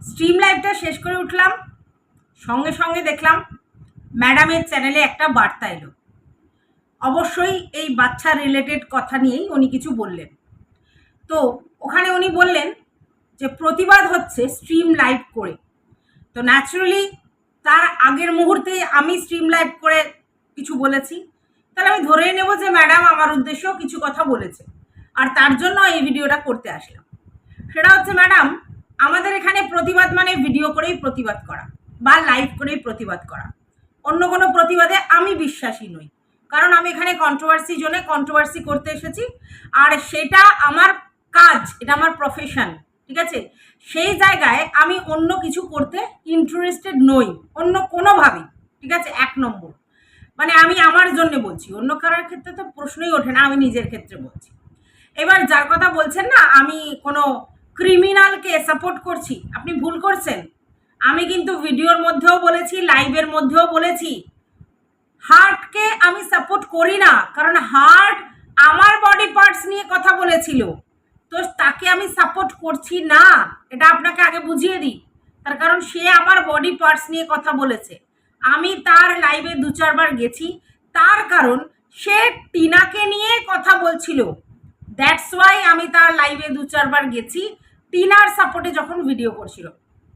Stream লাইভটা শেষ করে উঠলাম, সঙ্গে সঙ্গে দেখলাম ম্যাডামের চ্যানেলে একটা বার্তা এলো। অবশ্যই এই বাচ্চা রিলেটেড কথা নিয়েই উনি কিছু বললেন। তো ওখানে উনি বললেন যে প্রতিবাদ হচ্ছে স্ট্রিম লাইভ করে। তো ন্যাচারালি তার আগের মুহূর্তে আমি স্ট্রিম লাইভ করে কিছু বলেছি। তাহলে আমি ধরেই নেব যে ম্যাডাম আমার উদ্দেশ্যেও কিছু কথা বলেছে। আর তার জন্য এই ভিডিওটা করতে আসলাম। সেটা হচ্ছে ম্যাডাম আমাদের এখানে প্রতিবাদ মানে ভিডিও করেই প্রতিবাদ করা বা লাইভ করেই প্রতিবাদ করা। অন্য কোনো প্রতিবাদে আমি বিশ্বাসী নই। কারণ আমি এখানে কন্ট্রোভার্সি জন্য কন্ট্রোভার্সি করতে এসেছি। আর সেটা আমার কাজ, এটা আমার প্রফেশন ঠিক আছে? সেই জায়গায় আমি অন্য কিছু করতে ইন্টারেস্টেড নই। অন্য কোনোভাবেই, ঠিক আছে? এক নম্বর। মানে আমি আমার জন্য বলছি, অন্য কারোর ক্ষেত্রে তো প্রশ্নই ওঠে না, আমি নিজের ক্ষেত্রে বলছি। এবার যার কথা বলছেন না, আমি কোনো ক্রিমিনালকে সাপোর্ট করছি। আপনি ভুল করছেন। আমি কিন্তু ভিডিওর মধ্যেও বলেছি লাইভের মধ্যেও বলেছি হার্টকে আমি সাপোর্ট করি না, কারণ হার্ট আমার বডি পার্টস নিয়ে কথা বলেছিল। তো তাকে আমি সাপোর্ট করছি না। এটা আপনাকে আগে বুঝিয়ে দিই। তার কারণ সে আমার বডি পার্টস নিয়ে কথা বলেছে। আমি তার লাইভে দু চারবার গেছি। তার কারণ সে টিনাকে নিয়ে কথা বলছিল। দ্যাটস ওয়াই আমি তার লাইভে দু চারবার গেছি। টিনার সাপোর্টে যখন ভিডিও করছিল।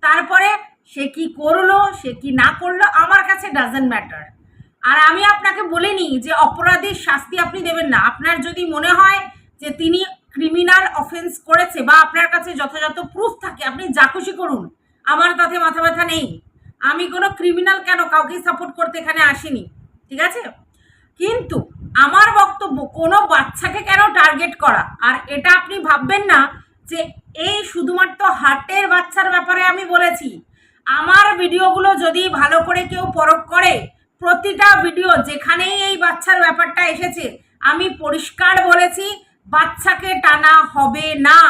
তারপরে সে কি করল, সে কি না করল, আমার কাছে ডাজেন্ট ম্যাটার আর আমি আপনাকে বলিনি যে অপরাধীর শাস্তি আপনি দেবেন না। আপনার যদি মনে হয় যে তিনি ক্রিমিনাল অফেন্স করেছে বা আপনার কাছে যথাযথ প্রুফ থাকে, আপনি যা খুশি করুন। আমার তাতে মাথা ব্যথা নেই। আমি কোনো ক্রিমিনাল কেন কাউকেই সাপোর্ট করতে এখানে আসিনি? ঠিক আছে? কিন্তু আমার বক্তব্য, কোনো বাচ্চাকে কেন টার্গেট করা? আর এটা আপনি ভাববেন না যে এই শুধুমাত্র হার্টের বাচ্চার ব্যাপারে আমি বলেছি। আমার ভিডিওগুলো যদি ভালো করে কেউ পরখ করে, প্রতিটা ভিডিও যেখানেই এই বাচ্চার ব্যাপারটা এসেছে, আমি পরিষ্কার বলেছি, বাচ্চাকে টানা হবে না।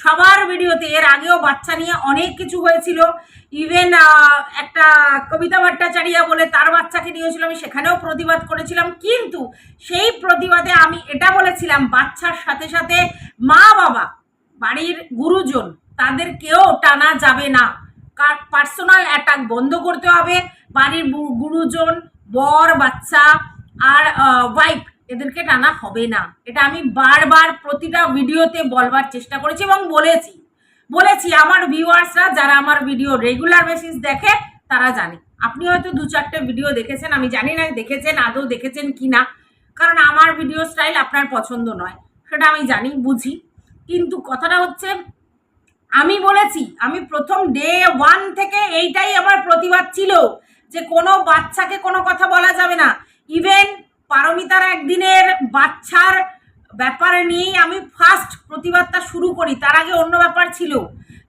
সবার ভিডিওতে, এর আগেও বাচ্চা নিয়ে অনেক কিছু হয়েছিল। ইভেন একটা কবিতা ভট্টাচার্য বলে তার বাচ্চাকে নিয়েছিল, আমি সেখানেও প্রতিবাদ করেছিলাম। কিন্তু সেই প্রতিবাদে আমি এটা বলেছিলাম, বাচ্চার সাথে সাথে মা বাবা বাড়ির গুরুজন, তাদেরকেও টানা যাবে না। কার পার্সোনাল অ্যাটাক বন্ধ করতে হবে। বাড়ির গুরুজন, বর, বাচ্চা আর ওয়াইফ এদেরকে টানা হবে না। এটা আমি বারবার প্রতিটা ভিডিওতে বলবার চেষ্টা করেছি এবং বলেছি। বলেছি, আমার ভিউয়ার্সরা যারা আমার ভিডিও রেগুলার বেসিস দেখে, তারা জানে। আপনি হয়তো দু চারটে ভিডিও দেখেছেন, আমি জানি না দেখেছেন, আদৌ দেখেছেন কি না কারণ আমার ভিডিও স্টাইল আপনার পছন্দ নয়। সেটা আমি জানি, বুঝি। কিন্তু কথাটা হচ্ছে, আমি বলেছি, আমি প্রথম ডে ওয়ান থেকে এইটাই আমার প্রতিবাদ ছিল যে কোনো বাচ্চাকে কোনো কথা বলা যাবে না। ইভেন পারমিতার একদিনের বাচ্চার ব্যাপারে নিয়েই আমি ফার্স্ট প্রতিবাদটা শুরু করি, তার আগে অন্য ব্যাপার ছিল।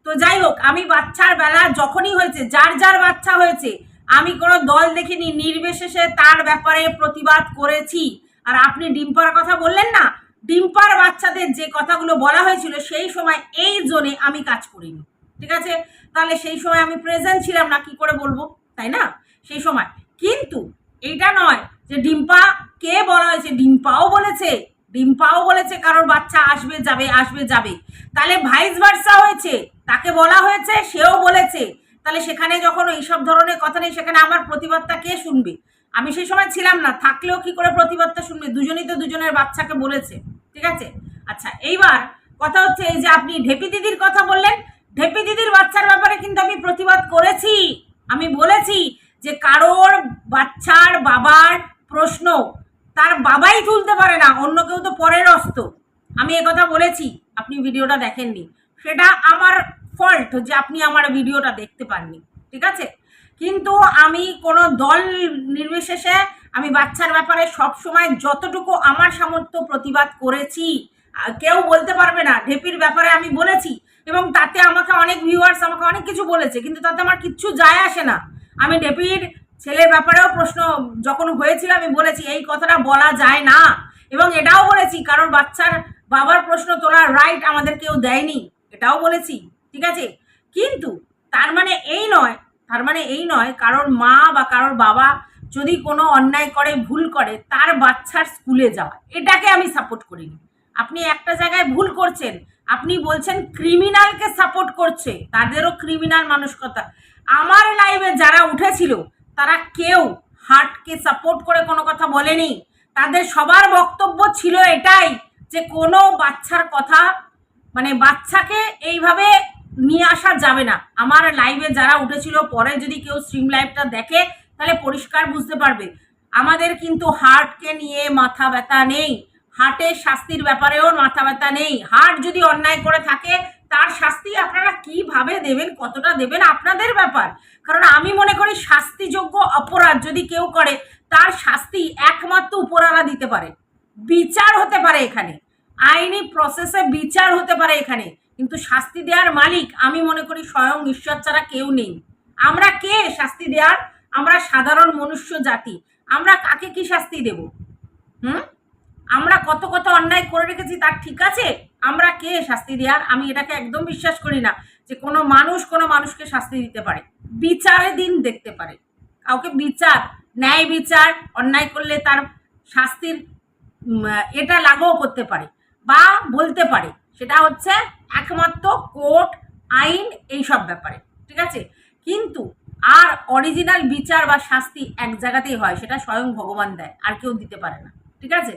তো যাই হোক, আমি বাচ্চার বেলা যখনই হয়েছে, যার যার বাচ্চা হয়েছে, আমি কোনো দল দেখিনি, নির্বিশেষে তার ব্যাপারে প্রতিবাদ করেছি। আর আপনি ডিম্পার কথা বললেন না ডিম্পার বাচ্চাদের যে কথাগুলো বলা হয়েছিল, সেই সময় এই জোনে আমি কাজ করিনি। ঠিক আছে? তাহলে সেই সময় আমি প্রেজেন্ট ছিলাম না, কি করে বলব? তাই না? সেই সময়। কিন্তু এইটা নয় যে ডিম্পা কে বলা হয়েছে, ডিম্পাও বলেছে ডিম্পাও বলেছে কারোর বাচ্চা আসবে, যাবে আসবে, যাবে। তাহলে ভাইস ভার্সা হয়েছে। তাকে বলা হয়েছে, সেও বলেছে। তাহলে সেখানে যখন এইসব ধরনের কথা নেই, সেখানে আমার প্রতিবাদটা কে শুনবে? আমি সেই সময় ছিলাম না, থাকলেও কি করে প্রতিবাদটা শুনবে? দুজনেই তো দুজনের বাচ্চাকে বলেছে। ঠিক আছে? আচ্ছা এইবার কথা হচ্ছে এই যে আপনি ঢেপি দিদির কথা বললেন, ঢেপি দিদির বাচ্চার ব্যাপারে কিন্তু আমি প্রতিবাদ করেছি। আমি বলেছি যে কারোর বাচ্চার বাবার প্রশ্ন তার বাবাই তুলতে পারে না, অন্য কেউ তো পরের অস্ত আমি কথা বলেছি, আপনি ভিডিওটা দেখেননি। সেটা আমার ফল্ট যে আপনি আমার ভিডিওটা দেখতে পাননি, ঠিক আছে? কিন্তু আমি কোনো দল নির্বিশেষে আমি বাচ্চার ব্যাপারে সব সময় যতটুকু আমার সামর্থ্য প্রতিবাদ করেছি কেউ বলতে পারবে না, ঢেপির ব্যাপারে আমি বলেছি এবং তাতে আমাকে অনেক ভিউয়ার্স আমাকে অনেক কিছু বলেছে, কিন্তু তাতে আমার কিচ্ছু যায় আসে না। আমি ঢেপির ছেলের ব্যাপারেও প্রশ্ন যখন হয়েছিল আমি বলেছি, এই কথাটা বলা যায় না। এবং এটাও বলেছি কারণ বাচ্চার বাবার প্রশ্ন তোলার রাইট আমাদের কেউ দেয়নি। এটাও বলেছি, ঠিক আছে? কিন্তু তার মানে এই নয় তার মানে এই নয়, কারোর মা বা কারোর বাবা যদি কোনো অন্যায় করে, ভুল করে, তার বাচ্চার স্কুলে যাওয়া, এটাকে আমি সাপোর্ট করিনি। আপনি একটা জায়গায় ভুল করছেন, আপনি বলছেন ক্রিমিনালকে সাপোর্ট করছে, তাদেরও ক্রিমিনাল মানসিকতা। আমার লাইভে যারা উঠেছিল, তারা কেউ হার্টকে সাপোর্ট করে কোনো কথা বলেনি। তাদের সবার বক্তব্য ছিল এটাই যে কোনো বাচ্চার কথা মানে বাচ্চাকে এইভাবে নিয়ে আসা যাবে না। আমার লাইভে যারা উঠেছিল, পরে যদি কেউ স্ট্রিম লাইভটা দেখে, তাহলে পরিষ্কার বুঝতে পারবে। আমাদের কিন্তু হার্টকে নিয়ে মাথা ব্যথা নেই। হার্টের শাস্তির ব্যাপারেও মাথা ব্যথা নেই। হার্ট যদি অন্যায় করে থাকে, তার শাস্তি আপনারা কীভাবে দেবেন, কতটা দেবেন, আপনাদের ব্যাপার। কারণ আমি মনে করি শাস্তিযোগ্য অপরাধ যদি কেউ করে, তার শাস্তি একমাত্র উপরালা দিতে পারে। বিচার হতে পারে এখানে। আইনি প্রসেসে বিচার হতে পারে এখানে। কিন্তু শাস্তি দেওয়ার মালিক আমি মনে করি স্বয়ং ঈশ্বর ছাড়া কেউ নেই। আমরা কে শাস্তি দেওয়ার আমরা সাধারণ মনুষ্য জাতি। আমরা কাকে কি শাস্তি দেব? হুম? আমরা কত কত অন্যায় করে রেখেছি তার ঠিক আছে। আমরা কে শাস্তি দেওয়ার আমি এটাকে একদম বিশ্বাস করি না যে কোনো মানুষ কোনো মানুষকে শাস্তি দিতে পারে। বিচারে দিন দেখতে পারে। কাউকে বিচার, ন্যায় বিচার, অন্যায় করলে তার শাস্তির এটা লাঘব করতে পারে বা বলতে পারে। সেটা হচ্ছে একমাত্র কোর্ট, আইন এই সব ব্যাপারে, ঠিক আছে? কিন্তু আর অরিজিনাল বিচার বা শাস্তি এক জায়গাতেই হয়, সেটা স্বয়ং ভগবান দেয়, আর কেউ দিতে পারে না, ঠিক আছে?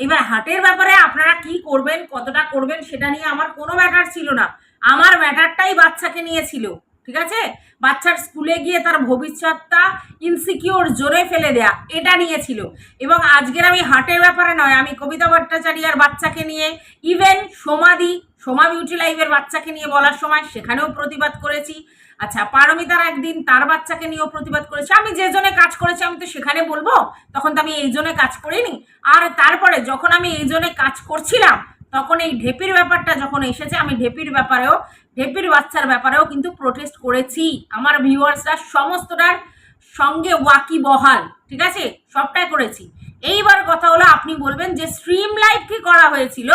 এবার হাটের ব্যাপারে আপনারা কি করবেন, কতটা করবেন, সেটা নিয়ে আমার কোনো ম্যাটার ছিল না। আমার ম্যাটারটাই বাচ্চাকে নিয়ে ছিল ঠিক আছে? বাচ্চার স্কুলে গিয়ে তার ভবিষ্যৎটা ইনসিকিওর জোরে ফেলে দেয়া, এটা নিয়েছিল। এবং আজকের আমি হাটের ব্যাপারে নয়, আমি কবিতা ভট্টাচার্যার বাচ্চাকে নিয়ে ইভেন সোমাদি সোমা বিউটি লাইভের বাচ্চাকে নিয়ে বলার সময় সেখানেও প্রতিবাদ করেছি। আচ্ছা পারমিতার একদিন তার বাচ্চাকে নিয়েও প্রতিবাদ করেছে। আমি যে জনে কাজ করেছি, আমি তো সেখানে বলব, তখন তো আমি এই জন্য কাজ করিনি। আর তারপরে যখন আমি এই জন্য কাজ করছিলাম, তখন এই ঢেপির ব্যাপারটা যখন এসেছে, আমি ঢেপির ব্যাপারেও ঢেপির বাচ্চার ব্যাপারেও কিন্তু প্রোটেস্ট করেছি। আমার ভিউয়ার্সরা সমস্তটার সঙ্গে ওয়াকি বহাল, ঠিক আছে? সবটাই করেছি। এইবার কথা হলো, আপনি বলবেন যে স্ট্রিম লাইভ কি করা হয়েছিল?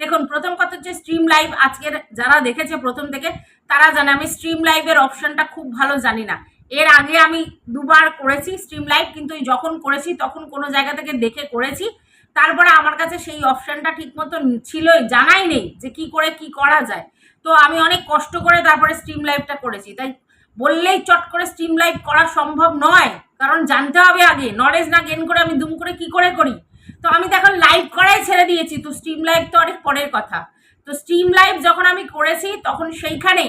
দেখুন, প্রথম কথা হচ্ছে স্ট্রিম লাইভ আজকের যারা দেখেছে প্রথম থেকে, তারা জানে আমি স্ট্রিম লাইভের অপশনটা খুব ভালো জানি না। এর আগে আমি দুবার করেছি স্ট্রিম লাইভ কিন্তু যখন করেছি, তখন কোনো জায়গা থেকে দেখে করেছি। তারপরে আমার কাছে সেই অপশনটা ঠিক মতো ছিল জানাই নেই যে কি করে কি করা যায়। তো আমি অনেক কষ্ট করে তারপরে স্ট্রিম লাইভটা করেছি। তাই বললেই চট করে স্ট্রিম লাইভ করা সম্ভব নয়, কারণ জানতে হবে আগে নলেজ না গেন করে আমি দুম করে কি করে করি? তো আমি তো এখন লাইভ করাই ছেড়ে দিয়েছি, তো স্ট্রিম লাইভ তো অনেক পরের কথা। তো স্ট্রিম লাইভ যখন আমি করেছি, তখন সেইখানে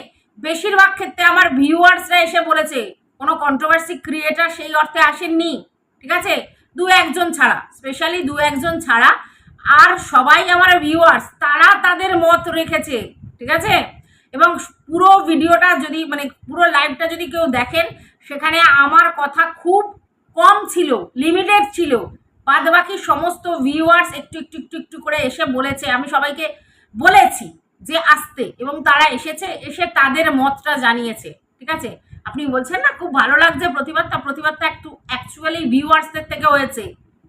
বেশিরভাগ ক্ষেত্রে আমার ভিউয়ার্সরা এসে বলেছে, কোনো কন্ট্রোভার্সি ক্রিয়েটার সেই অর্থে আসেননি, ঠিক আছে? দু একজন ছাড়া স্পেশালি দু একজন ছাড়া। আর সবাই আমার ভিউয়ার্স তারা তাদের মত রেখেছে। ঠিক আছে? এবং পুরো ভিডিওটা যদি মানে পুরো লাইভটা যদি কেউ দেখেন, সেখানে আমার কথা খুব কম ছিল লিমিটেড ছিল। বাদ বাকি সমস্ত ভিউয়ার্স একটু একটু একটু একটু করে এসে বলেছে। আমি সবাইকে বলেছি যে আসতে, এবং তারা এসেছে, এসে তাদের মতটা জানিয়েছে। ঠিক আছে? আপনি বলছেন না, খুব ভালো লাগছে প্রতিবাদটা। প্রতিবাদটা একটু অ্যাকচুয়ালি ভিউয়ার্সদের থেকে হয়েছে।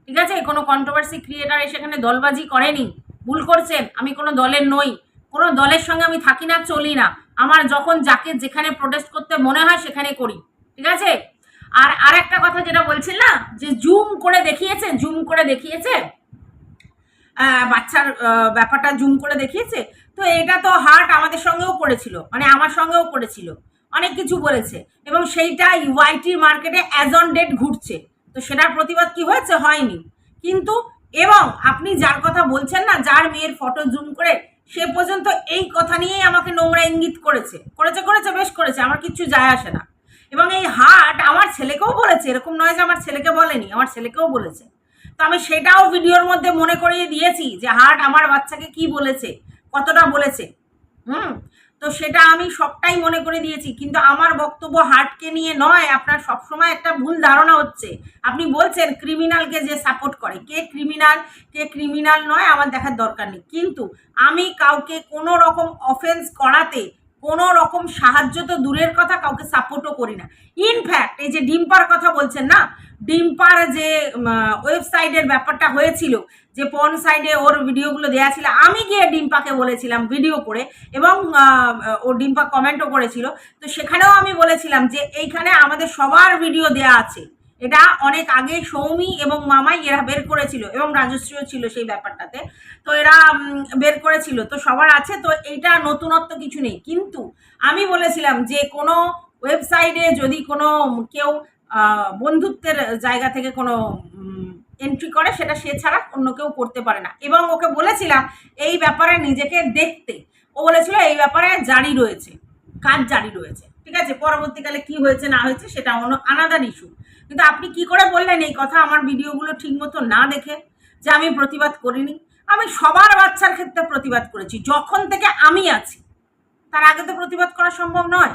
ঠিক আছে? কোনো কন্ট্রোভার্সি ক্রিয়েটার সেখানে দলবাজি করেনি। ভুল করছেন। আমি কোনো দলের নই। কোনো দলের সঙ্গে আমি থাকি না, চলি না। আমার যখন যাকে যেখানে প্রোটেস্ট করতে মনে হয় সেখানে করি। ঠিক আছে? আর আর একটা কথা যেটা বলছিল না, যে জুম করে দেখিয়েছে জুম করে দেখিয়েছে? বাচ্চার ব্যাপারটা জুম করে দেখিয়েছে? তো এটা তো হার্ট আমাদের সঙ্গেও করেছিল মানে আমার সঙ্গেও করেছিল। অনেক কিছু বলেছে। এবং সেইটা ইউআইটি মার্কেটে অ্যাজ অন ডেট ঘুরছে। তো সেটার প্রতিবাদ কি হয়েছে? হয়নি। কিন্তু, এবং আপনি যার কথা বলছেন না, যার মেয়ের ফটো জুম করে সে পর্যন্ত এই কথা নিয়েই আমাকে নোংরা ইঙ্গিত করেছে। করেছে করেছে, বেশ করেছে, আমার কিচ্ছু যায় আসে না। এবং এই হার্ট আমার ছেলেকেও বলেছে, এরকম নয় যে আমার ছেলেকে বলেনি, আমার ছেলেকেও বলেছে। তো আমি সেটাও ভিডিওর মধ্যে মনে করিয়ে দিয়েছি যে হার্ট আমার বাচ্চাকে কি বলেছে, কতটা বলেছে। হুম? তো সেটা আমি সবটাই মনে করে দিয়েছি, কিন্তু আমার বক্তব্য হার্টকে নিয়ে নয়, আপনার সবসময় একটা ভুল ধারণা হচ্ছে। আপনি বলছেন ক্রিমিনালকে যে সাপোর্ট করে, কে ক্রিমিনাল কে ক্রিমিনাল নয়, আমার দেখার দরকার নেই। কিন্তু আমি কাউকে কোনো রকম অফেন্স করাতে, কোনো রকম সাহায্য তো দূরের কথা, কাউকে সাপোর্টও করি না। ইনফ্যাক্ট এই যে ডিম্পার কথা বলছেন না, ডিম্পার যে ওয়েবসাইটের ব্যাপারটা হয়েছিল যে পন সাইডে ওর ভিডিওগুলো দেওয়া ছিল, আমি গিয়ে ডিম্পাকে বলেছিলাম ভিডিও করে এবং ও ডিম্পা কমেন্টও করেছিল। তো সেখানেও আমি বলেছিলাম যে এইখানে আমাদের সবার ভিডিও দেয়া আছে। এটা অনেক আগে সৌমি এবং মামাই এরা বের করেছিল এবং রাজশ্রীও ছিল সেই ব্যাপারটাতে। তো এরা বের করেছিল। তো সবার আছে, তো এইটা নতুনত্ব কিছু নেই। কিন্তু আমি বলেছিলাম যে কোনো ওয়েবসাইটে যদি কোনো কেউ বন্ধুত্বের জায়গা থেকে কোনো এন্ট্রি করে, সেটা সে ছাড়া অন্য কেউ করতে পারে না। এবং ওকে বলেছিলাম, এই ব্যাপারে নিজেকে দেখতে। ও বলেছিল, এই ব্যাপারে জারি রয়েছে। কাজ জারি রয়েছে। ঠিক আছে? পরবর্তীকালে কি হয়েছে, না হয়েছে, সেটা অন্য আনাদার ইস্যু কিন্তু আপনি কি করে বললেন এই কথা আমার ভিডিওগুলো ঠিকমতো না দেখে, যে আমি প্রতিবাদ করিনি? আমি সবার বাচ্চার ক্ষেত্রে প্রতিবাদ করেছি। যখন থেকে আমি আছি, তার আগে তো প্রতিবাদ করা সম্ভব নয়।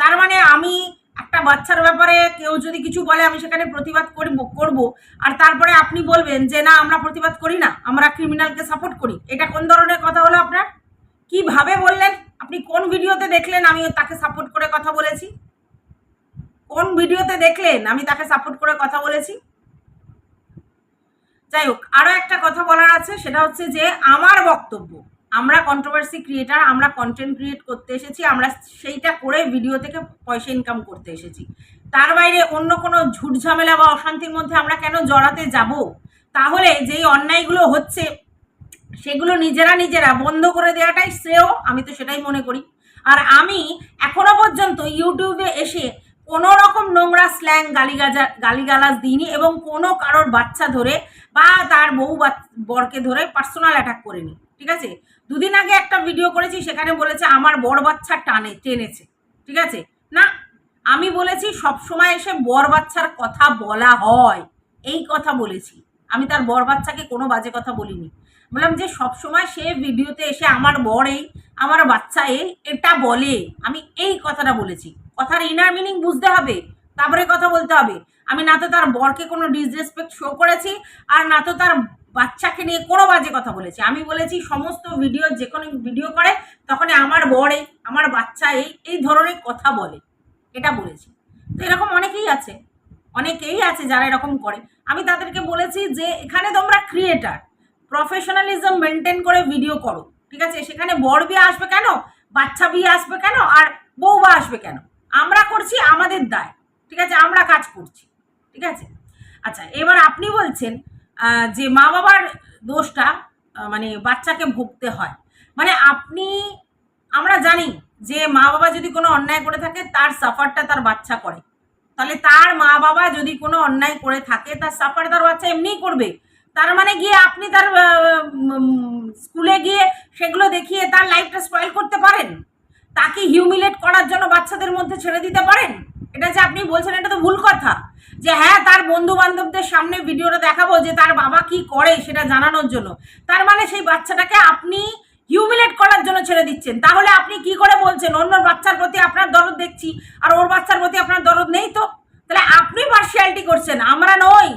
তার মানে আমি একটা বাচ্চার ব্যাপারে কেউ যদি কিছু বলে, আমি সেখানে প্রতিবাদ করব করব। আর তারপরে আপনি বলবেন যে, না, আমরা প্রতিবাদ করি না, আমরা ক্রিমিনালকে সাপোর্ট করি। এটা কোন ধরনের কথা হলো আপনার? কীভাবে বললেন? আপনি কোন ভিডিওতে দেখলেন আমি তাকে সাপোর্ট করে কথা বলেছি? কোন ভিডিওতে দেখলেন আমি তাকে সাপোর্ট করে কথা বলেছি? যাই হোক আরও একটা কথা বলার আছে, সেটা হচ্ছে যে, আমার বক্তব্য আমরা কন্ট্রোভার্সি ক্রিয়েটার আমরা কন্টেন্ট ক্রিয়েট করতে এসেছি, আমরা সেইটা করে ভিডিও থেকে পয়সা ইনকাম করতে এসেছি। তার বাইরে অন্য কোনো ঝুট ঝামেলা বা অশান্তির মধ্যে আমরা কেন জড়াতে যাব? তাহলে যেই অন্যায়গুলো হচ্ছে, সেগুলো নিজেরা নিজেরা বন্ধ করে দেওয়াটাই শ্রেয়, আমি তো সেটাই মনে করি। আর আমি এখনও পর্যন্ত ইউটিউবে এসে কোনো রকম নোংরা স্ল্যাং গালিগাজা, গালিগালাজ দিইনি এবং কোনো কারোর বাচ্চা ধরে বা তার বউ বরকে ধরে পার্সোনাল অ্যাটাক করিনি, ঠিক আছে? দুদিন আগে একটা ভিডিও করেছি, সেখানে বলেছে, আমার বর বাচ্চা টানে, টেনেছে। ঠিক আছে? না, আমি বলেছি, সব সময় এসে বর বাচ্চার কথা বলা হয়। এই কথা বলেছি। আমি তার বর বাচ্চাকে কোনো বাজে কথা বলিনি। বললাম যে, সব সময় সে ভিডিওতে এসে আমার বর এই, আমার বাচ্চা এই এটা বলে। আমি এই কথাটা বলেছি। কথার ইনার মিনিং বুঝতে হবে। তারপরে কথা বলতে হবে। আমি না তো তার বরকে কোনো ডিসরেসপেক্ট শো করেছি, আর না তো তার বাচ্চাকে নিয়ে কোনো বাজে কথা বলেছি। আমি বলেছি, সমস্ত ভিডিও যে কোনো ভিডিও করে তখন আমার এই, আমার বাচ্চা এই এই ধরনের কথা বলে। এটা বলেছি। তো এরকম অনেকেই আছে। অনেকেই আছে যারা এরকম করে। আমি তাদেরকে বলেছি যে, এখানে তোমরা ক্রিয়েটার প্রফেশনালিজম মেনটেন করে ভিডিও করো। ঠিক আছে? সেখানে বর বিয়ে আসবে কেন? বাচ্চা বিয়ে আসবে কেন? আর বৌবা আসবে কেন? আমরা করছি আমাদের দায়। ঠিক আছে? আমরা কাজ করছি। ঠিক আছে? আচ্ছা এবার আপনি বলছেন যে মা বাবার দোষটা মানে বাচ্চাকে ভুগতে হয়। মানে আপনি, আমরা জানি যে মা বাবা যদি কোনো অন্যায় করে থাকে, তার সাফারটা তার বাচ্চা করে। তাহলে তার মা বাবা যদি কোনো অন্যায় করে থাকে, তার সাফার তার বাচ্চা এমনিই করবে। তার মানে গিয়ে আপনি তার স্কুলে গিয়ে সেগুলো দেখিয়ে তার লাইফটা স্পয়েল করতে পারেন। তাকে হিউমিলেট করার জন্য বাচ্চাদের মধ্যে ছেড়ে দিতে পারেন। এটা যে আপনি বলছেন, এটা তো ভুল কথা। যে হ্যাঁ তার বন্ধু বান্ধবদের সামনে ভিডিওটা দেখাবো যে তার বাবা কি করে সেটা জানানোর জন্য। তার মানে সেই বাচ্চাটাকে আপনি হিউমিলেট করার জন্য ছেড়ে দিচ্ছেন। তাহলে আপনি কি করে বলছেন, অন্য বাচ্চার প্রতি আপনার দরদ দেখছি আর ওর বাচ্চার প্রতি আপনার দরদ নেই তো? তাহলে আপনি পার্সিয়ালিটি করছেন, আমরা নই,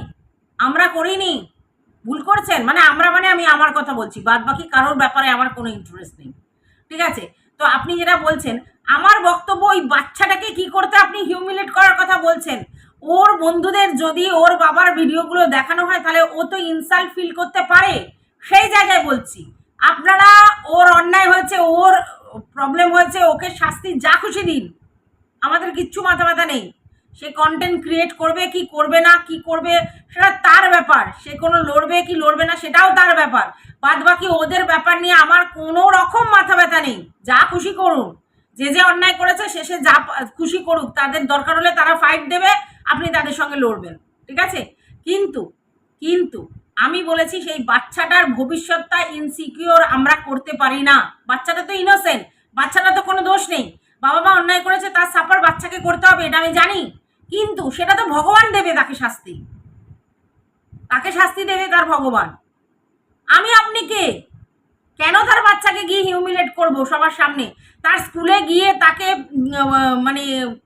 আমরা করিনি। ভুল করছেন মানে আমরা মানে আমি আমার কথা বলছি বাদ বাকি কারোর ব্যাপারে আমার কোনো ইন্টারেস্ট নেই। ঠিক আছে? তো আপনি যেটা বলছেন, আমার বক্তব্য ওই বাচ্চাটাকে কি করতে আপনি হিউমিলেট করার কথা বলছেন? ওর বন্ধুদের যদি ওর বাবার ভিডিওগুলো দেখানো হয়, তাহলে ও তো ইনসাল্ট ফিল করতে পারে। সেই জায়গায় বলছি, আপনারা ওর অন্যায় হয়েছে, ওর প্রবলেম হয়েছে, ওকে শাস্তি যা খুশি দিন। আমাদের কিচ্ছু মাথা ব্যথা নেই। সে কন্টেন্ট ক্রিয়েট করবে কি করবে না, কি করবে, সেটা তার ব্যাপার। সে কোনো লড়বে কি লড়বে না, সেটাও তার ব্যাপার। বাদ বাকি ওদের ব্যাপার নিয়ে আমার কোনো রকম মাথা ব্যথা নেই। যা খুশি করুন। যে যে অন্যায় করেছে শেষে যা খুশি করুক, তাদের দরকার হলে তারা ফাইট দেবে, আপনি তাদের সঙ্গে লড়বেন, ঠিক আছে? কিন্তু কিন্তু আমি বলেছি সেই বাচ্চাটার ভবিষ্যৎটা ইনসিকিওর আমরা করতে পারি না। বাচ্চাটা তো ইনোসেন্ট বাচ্চাটা তো কোনো দোষ নেই। বাবা মা অন্যায় করেছে, তার সাফার বাচ্চাকে করতে হবে, এটা আমি জানি। কিন্তু সেটা তো ভগবান দেবে তাকে শাস্তি। তাকে শাস্তি দেবে তার ভগবান। আমি আপনি কে? কেন তার বাচ্চাকে গিয়ে হিউমিলেট করব সবার সামনে। তার স্কুলে গিয়ে তাকে মানে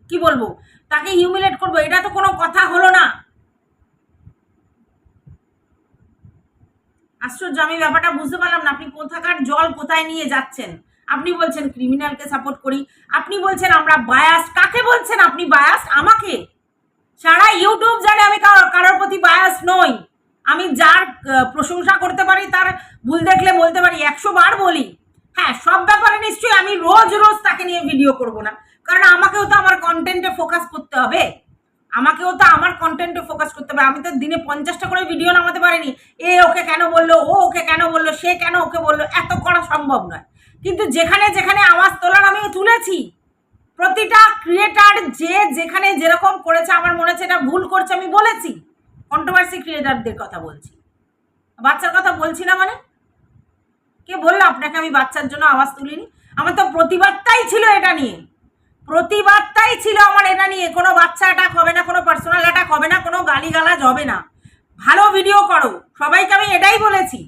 কি বলব? তাকে হিউমিলেট করব, এটা তো কোনো কথা হলো না। আশ্চর্য, আমি ব্যাপারটা বুঝতে পারলাম না। আপনি কোথাকার জল কোথায় নিয়ে যাচ্ছেন? আপনি বলছেন ক্রিমিনালকে সাপোর্ট করি। আপনি বলছেন আমরা বায়াস কাকে বলছেন আপনি বায়াস আমাকে? সারা ইউটিউব জানে আমি কারো- কারোর প্রতি বায়াস নই। আমি যার প্রশংসা করতে পারি, তার ভুল দেখলে বলতে পারি, একশো বার বলি। হ্যাঁ সব ব্যাপারে নিশ্চয়ই আমি রোজ রোজ তাকে নিয়ে ভিডিও করব না। কারণ আমাকেও তো আমার কন্টেন্টে ফোকাস করতে হবে। আমাকেও তো আমার কন্টেন্টে ফোকাস করতে হবে। আমি তো দিনে পঞ্চাশটা করে ভিডিও নামাতে পারিনি। এ ওকে কেন বলল, ও ওকে কেন বলল, সে কেন ওকে বলল, এত করা সম্ভব নয়। কিন্তু যেখানে যেখানে আওয়াজ তোলার আমি তুলেছি। প্রতিটা ক্রিয়েটার যে যেখানে যেরকম করেছে, আমার মনে হচ্ছে এটা ভুল করছে, আমি বলেছি। কন্ট্রোভার্সি ক্রিয়েটারদের কথা বলছি। বাচ্চার কথা বলছি না মানে? কে বলল আপনাকে আমি বাচ্চার জন্য আওয়াজ তুলিনি? আমার তো প্রতিবাদটাই ছিল এটা নিয়ে। প্রতিবাদটাই ছিল আমার এটা নিয়ে। কোনো বাচ্চা অ্যাটাক হবে না, কোনো পার্সোনাল অ্যাটাক হবে না, কোনো গালিগালাজ হবে না। ভালো ভিডিও করো। সবাইকে আমি এটাই বলেছি।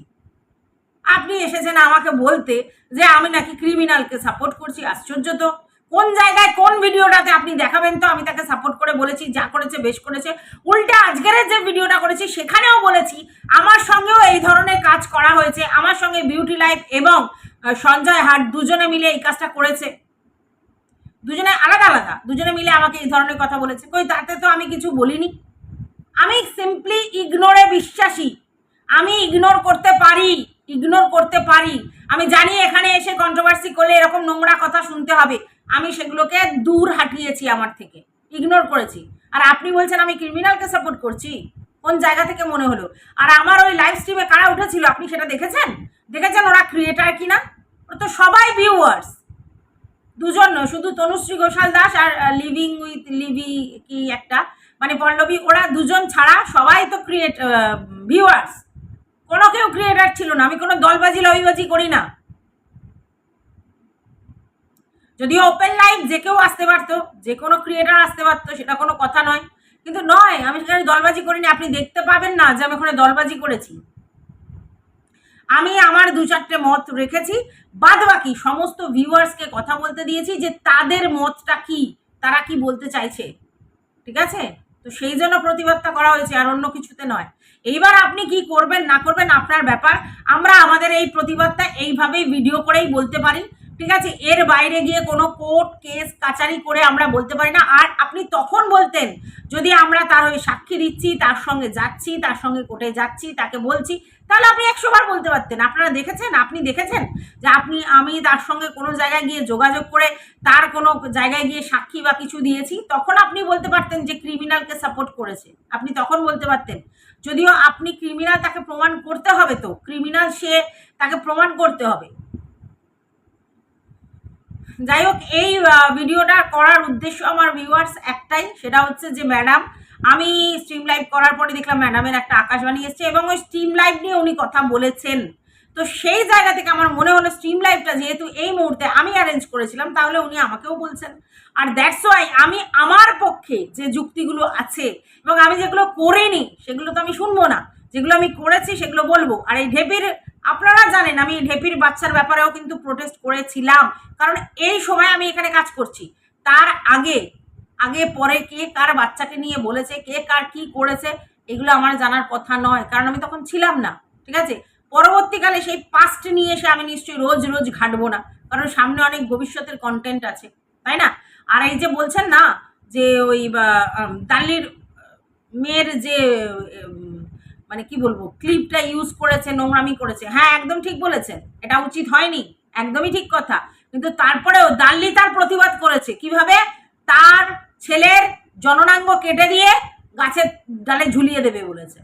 আপনি এসেছেন আমাকে বলতে যে আমি নাকি ক্রিমিনালকে সাপোর্ট করছি। আশ্চর্য তো। কোন জায়গায় কোন ভিডিওটাতে আপনি দেখাবেন তো আমি তাকে সাপোর্ট করে বলেছি, যা করেছে, বেশ করেছে। উল্টে আজকের যে ভিডিওটা করেছি, সেখানেও বলেছি, আমার সঙ্গেও এই ধরনের কাজ করা হয়েছে। আমার সঙ্গে বিউটি লাইফ এবং সঞ্জয় হাট দুজনে মিলে এই কাজটা করেছে। দুজনে আলাদা আলাদা, দুজনে মিলে আমাকে এই ধরনের কথা বলেছে। কই, তাতে তো আমি কিছু বলিনি। আমি সিম্পলি ইগনোরে বিশ্বাসী। আমি ইগনোর করতে পারি ইগনোর করতে পারি। আমি জানি এখানে এসে কন্ট্রোভার্সি করলে এরকম নোংরা কথা শুনতে হবে। আমি সেগুলোকে দূর হাঁটিয়েছি আমার থেকে ইগনোর করেছি। আর আপনি বলছেন আমি ক্রিমিনালকে সাপোর্ট করছি? কোন জায়গা থেকে মনে হলো? আর আমার ওই লাইভ স্ট্রিমে কারা উঠেছিল, আপনি সেটা দেখেছেন? দেখেছেন ওরা ক্রিয়েটার কিনা? ওরা তো সবাই ভিউয়ার্স দুজন শুধু তনুশ্রী ঘোষাল দাস আর লিভিং উইথ লিভি কি একটা? মানে পল্লবী, ওরা দুজন ছাড়া সবাই তো ক্রিয়েট ভিউয়ার্স কোনো কেউ ক্রিয়েটার ছিল না, আমি কোনো দলবাজি লবিবাজি করি না। যদিও ওপেন লাইভ যে কেউ আসতে পারতো, যে কোনো ক্রিয়েটার আসতে পারতো, সেটা কোনো কথা নয়। কিন্তু নয়, আমি সেখানে দলবাজি করিনি। আপনি দেখতে পাবেন না যে আমি ওখানে দলবাজি করেছি। আমি আমার দু চারটে মত রেখেছি। বাদ বাকি সমস্ত ভিউয়ার্সকে কথা বলতে দিয়েছি যে তাদের মতটা কি, তারা কি বলতে চাইছে। ঠিক আছে? তো সেই জন্য প্রতিবাদটা করা হয়েছে, আর অন্য কিছুতে নয়। এইবার আপনি কি করবেন, না করবেন আপনার ব্যাপার। আমরা আমাদের এই প্রতিবাদটা এইভাবেই ভিডিও করেই বলতে পারি। ঠিক আছে? এর বাইরে গিয়ে কোনো কোর্ট কেস কাচারি করে আমরা বলতে পারি না। আর আপনি তখন বলতেন, যদি আমরা তার হয়ে সাক্ষী দিচ্ছি, তার সঙ্গে যাচ্ছি, তার সঙ্গে কোর্টে যাচ্ছি, তাকে বলছি, তাহলে আপনি একশো বার বলতে পারতেন। আপনারা দেখেছেন? আপনি দেখেছেন যে আপনি, আমি তার সঙ্গে কোনো জায়গায় গিয়ে যোগাযোগ করে তার কোনো জায়গায় গিয়ে সাক্ষী বা কিছু দিয়েছি? তখন আপনি বলতে পারতেন যে ক্রিমিনালকে সাপোর্ট করেছে। আপনি তখন বলতে পারতেন। যদিও আপনি ক্রিমিনাল তাকে প্রমাণ করতে হবে তো। ক্রিমিনাল সে তাকে প্রমাণ করতে হবে। যাই হোক এই ভিডিওটা করার উদ্দেশ্য আমার ভিউয়ার্স একটাই, সেটা হচ্ছে যে ম্যাডাম আমি স্ট্রিম লাইভ করার পরে দেখলাম ম্যাডামের একটা আকাশবাণী এসছে এবং ওই স্ট্রিম লাইভ নিয়ে উনি কথা বলেছেন। তো সেই জায়গা থেকে আমার মনে হলো স্ট্রিম লাইভটা যেহেতু এই মুহূর্তে আমি অ্যারেঞ্জ করেছিলাম, তাহলে উনি আমাকেও বলছেন। আর দ্যাটস ওয়াই আমি আমার পক্ষে যে যুক্তিগুলো আছে এবং আমি যেগুলো করিনি, সেগুলো তো আমি শুনব না। যেগুলো আমি করেছি, সেগুলো বলব। আর এই ঢেপির আপনারা জানেন, আমি ঢেপির বাচ্চার ব্যাপারেও কিন্তু প্রোটেস্ট করেছিলাম। কারণ এই সময় আমি এখানে কাজ করছি। তার আগে আগে, পরে কে কার বাচ্চাকে নিয়ে বলেছে, কে কার কি করেছে, এগুলো আমার জানার কথা নয়। কারণ আমি তখন ছিলাম না, ঠিক আছে? পরবর্তীকালে সেই পাস্ট নিয়ে এসে আমি নিশ্চয়ই রোজ রোজ ঘাটবো না। কারণ সামনে অনেক ভবিষ্যতের কন্টেন্ট আছে, তাই না? আর এই যে বলছেন না, যে ওই দাল্লির মেয়ের যে মানে কি বলব ক্লিপটা ইউজ করেছে, নোংরামি করেছে। হ্যাঁ একদম ঠিক বলেছেন। এটা উচিত হয়নি, একদমই ঠিক কথা। কিন্তু তারপরেও দাল্লি তার প্রতিবাদ করেছে। কীভাবে? তার ছেলের জননাঙ্গ কেটে দিয়ে গাছের ডালে ঝুলিয়ে দেবে বলেছে।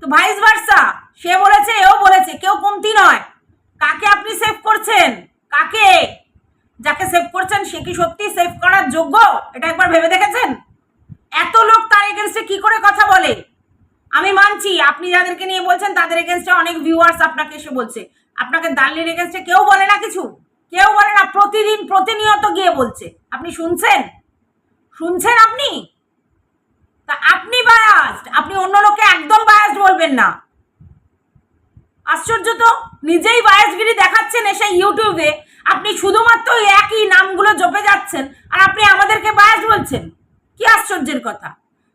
তো ভাইস ভার্সা সে বলেছে, এও বলেছে, কেউ কমতি নয়। কাকে আপনি সেভ করছেন? কাকে? যাকে সেভ করছেন, সে কি সত্যি সেভ করার যোগ্য? এটা একবার ভেবে দেখেছেন? এত লোক তার এগেনস্টে কি করে কথা বলে? আমি মানছি, আপনি যাদেরকে নিয়ে বলছেন তাদের এগেনস্টে অনেক ভিউয়ার্স আপনাকে এসে বলছে। আপনাকে দাল্লির এগেনস্টে কেউ বলে না কিছু। কেউ বলে না, প্রতিদিন প্রতিনিয়ত গিয়ে বলছে। আপনি শুনছেন? শুনছেন আপনি? তা আপনি বায়াসড আপনি অন্য লোককে একদম বায়াসড বলবেন না। আশ্চর্য তো, নিজেই বায়াসগিরি দেখাচ্ছেন এসে ইউটিউবে আপনি শুধুমাত্র একই নামগুলো জপে যাচ্ছেন আর আপনি আমাদেরকে বায়াস বলছেন। কি আশ্চর্যের কথা।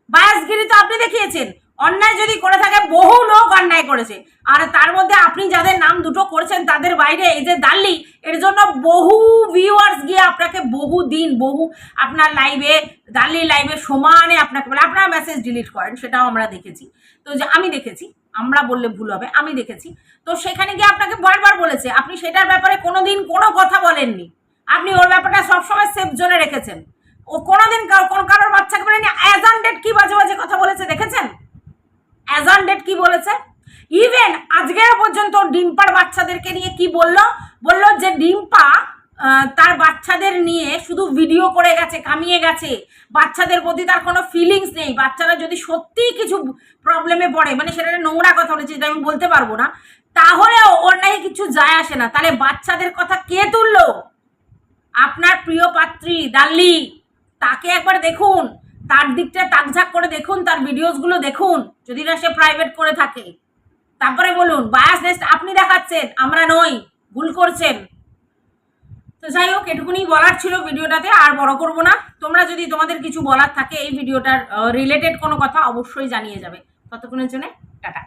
বায়াসগিরি তো আপনি দেখিয়েছেন। অন্যায় যদি করে থাকে, বহু লোক অন্যায় করেছে। আর তার মধ্যে আপনি যাদের নাম দুটো করেছেন, তাদের বাইরে এই যে দাল্লি, এর জন্য বহু ভিউয়ার্স গিয়ে আপনাকে বহু দিন বহু আপনার লাইভে দাল্লি লাইভে সমানে আপনাকে বলে, আপনারা মেসেজ ডিলিট করেন, সেটাও আমরা দেখেছি। তো যে আমি দেখেছি, আমরা বললে ভুল হবে, আমি দেখেছি। তো সেখানে গিয়ে আপনাকে বারবার বলেছে, আপনি সেটার ব্যাপারে কোনো দিন কোনো কথা বলেননি। আপনি ওর ব্যাপারটা সবসময় সেফ জোনে রেখেছেন। ও কোনোদিন কারো- কোন কারোর বাচ্চাকে বলেনি। অ্যাজান ডেট কি বাজে বাজে কথা বলেছে, দেখেছেন? অ্যাজান ডেট কি বলেছে? ইভেন আজকের পর্যন্ত ডিম্পার বাচ্চাদেরকে নিয়ে কি বলল? বলল যে ডিম্পা তার বাচ্চাদের নিয়ে শুধু ভিডিও করে গেছে কামিয়ে গেছে। বাচ্চাদের প্রতি তার কোনো ফিলিংস নেই। বাচ্চারা যদি সত্যিই কিছু প্রবলেমে পড়ে মানে সেটা নোংরা কথা বলেছে, যেটা আমি বলতে পারব না, তাহলেও ওর নাকি কিছু যায় আসে না। তাহলে বাচ্চাদের কথা কে তুললো? আপনার প্রিয় পাত্রী, দাল্লি। তাকে একবার দেখুন। তার দিকটা তাকঝাক করে দেখুন, তার ভিডিওসগুলো দেখুন, যদি না সে প্রাইভেট করে থাকে। তারপরে বলুন বায়াস বায়াসনেস আপনি দেখাচ্ছেন, আমরা নই, ভুল করছেন। তো যাই হোক এটুকুনি বলার ছিল ভিডিওটাতে, আর বড় করব না। তোমরা যদি তোমাদের কিছু বলার থাকে এই ভিডিওটার রিলেটেড কোনো কথা অবশ্যই জানিয়ে যাবে। ততক্ষণের জন্য, টাটা।